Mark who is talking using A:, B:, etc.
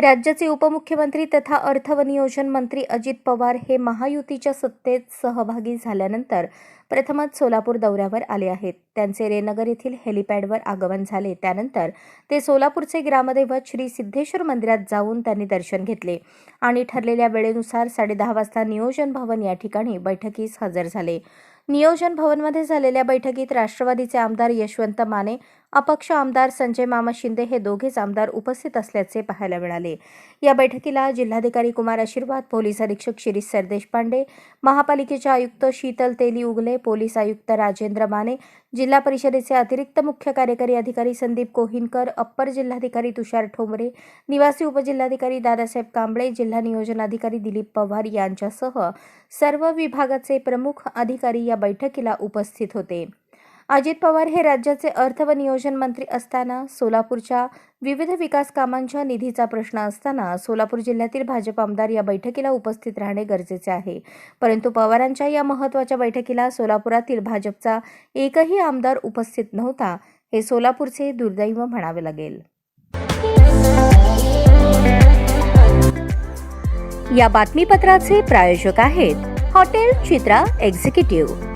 A: राज्याचे उपमुख्यमंत्री तथा अर्थ व नियोजन मंत्री अजित पवार हे महायुतीच्या सत्तेत सहभागी झाल्यानंतर प्रथमच सोलापूर दौऱ्यावर आले आहेत. त्यांचे रेनगर येथील हेलिपॅडवर आगमन झाले. त्यानंतर ते सोलापूरचे ग्रामदैवत श्री सिद्धेश्वर मंदिरात जाऊन त्यांनी दर्शन घेतले आणि ठरलेल्या वेळेनुसार साडेदहा वाजता नियोजन भवन या ठिकाणी बैठकीस हजर झाले. नियोजन भवनमध्ये झालेल्या बैठकीत राष्ट्रवादीचे आमदार यशवंत माने अपक्ष आमदार संजय मामा शिंदे हे दोघेच आमदार उपस्थित असल्याचे पाहायला मिळाले. या बैठकीला जिल्हाधिकारी कुमार आशीर्वाद पोलीस अधीक्षक शिरीष सरदेश पांडे महापालिकेचे आयुक्त शीतल तेली उगले पोलीस आयुक्त राजेंद्र माने जिल्हा परिषदेचे अतिरिक्त मुख्य कार्यकारी अधिकारी संदीप कोहिनकर अप्पर जिल्हाधिकारी तुषार ठोंबरे निवासी उपजिल्हाधिकारी दादासाहेब कांबळे जिल्हा नियोजन अधिकारी दिलीप पवार यांच्यासह सर्व विभागाचे प्रमुख अधिकारी या बैठकीला उपस्थित होते. अजित पवार हे राज्याचे अर्थ व नियोजन मंत्री असताना सोलापूरच्या विविध विकास कामांच्या निधीचा प्रश्न असताना सोलापूर जिल्ह्यातील भाजप आमदार या बैठकीला उपस्थित राहणे गरजेचे आहे. परंतु पवारांच्या या महत्त्वाच्या बैठकीला सोलापुरातील भाजपचा एकही आमदार उपस्थित नव्हता हे सोलापूरचे दुर्दैव म्हणावे लागेल. या बातमीपत्राचे प्रायोजक आहेत हॉटेल चित्रा एक्झिक्युटिव्ह.